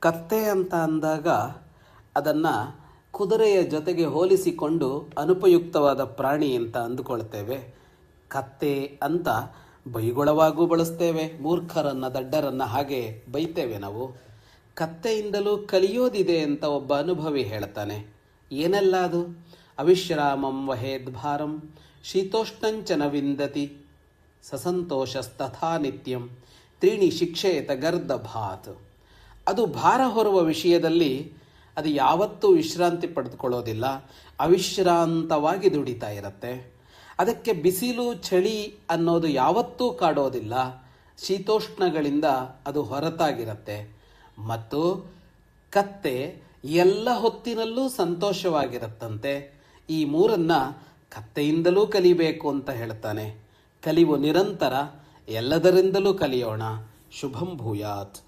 ಕತ್ತೆ ಅಂತ ಅಂದಾಗ ಅದನ್ನು ಕುದುರೆಯ ಜೊತೆಗೆ ಹೋಲಿಸಿಕೊಂಡು ಅನುಪಯುಕ್ತವಾದ ಪ್ರಾಣಿ ಅಂತ ಅಂದುಕೊಳ್ತೇವೆ. ಕತ್ತೆ ಅಂತ ಬೈಗುಳವಾಗೂ ಬಳಸ್ತೇವೆ, ಮೂರ್ಖರನ್ನು ದಡ್ಡರನ್ನು ಹಾಗೆ ಬೈತೇವೆ ನಾವು. ಕತ್ತೆಯಿಂದಲೂ ಕಲಿಯೋದಿದೆ ಅಂತ ಒಬ್ಬ ಅನುಭವಿ ಹೇಳ್ತಾನೆ. ಏನೆಲ್ಲ ಅದು? ಅವಿಶ್ರಾಮಂ ವಹೇದ್ಭಾರಂ ಶೀತೋಷ್ಣಂಚನ ವಿಂದತಿ ಸಸಂತೋಷಸ್ತಥಾ ನಿತ್ಯಂ ತ್ರೀಣಿ ಶಿಕ್ಷೇತ ಗರ್ದಭಾತ್ ಅದು ಭಾರ ಹೊರುವ ವಿಷಯದಲ್ಲಿ ಅದು ಯಾವತ್ತೂ ವಿಶ್ರಾಂತಿ ಪಡೆದುಕೊಳ್ಳೋದಿಲ್ಲ, ಅವಿಶ್ರಾಂತವಾಗಿ ದುಡಿತಾ ಇರುತ್ತೆ. ಅದಕ್ಕೆ ಬಿಸಿಲು, ಚಳಿ ಅನ್ನೋದು ಯಾವತ್ತೂ ಕಾಡೋದಿಲ್ಲ. ಶೀತೋಷ್ಣಗಳಿಂದ ಅದು ಹೊರತಾಗಿರುತ್ತೆ. ಮತ್ತು ಕತ್ತೆ ಎಲ್ಲ ಹೊತ್ತಿನಲ್ಲೂ ಸಂತೋಷವಾಗಿರುತ್ತಂತೆ. ಈ ಮೂರನ್ನ ಕತ್ತೆಯಿಂದಲೂ ಕಲಿಬೇಕು ಅಂತ ಹೇಳ್ತಾನೆ. ಕಲಿವು ನಿರಂತರ, ಎಲ್ಲದರಿಂದಲೂ ಕಲಿಯೋಣ. ಶುಭಂ ಭೂಯಾತ್.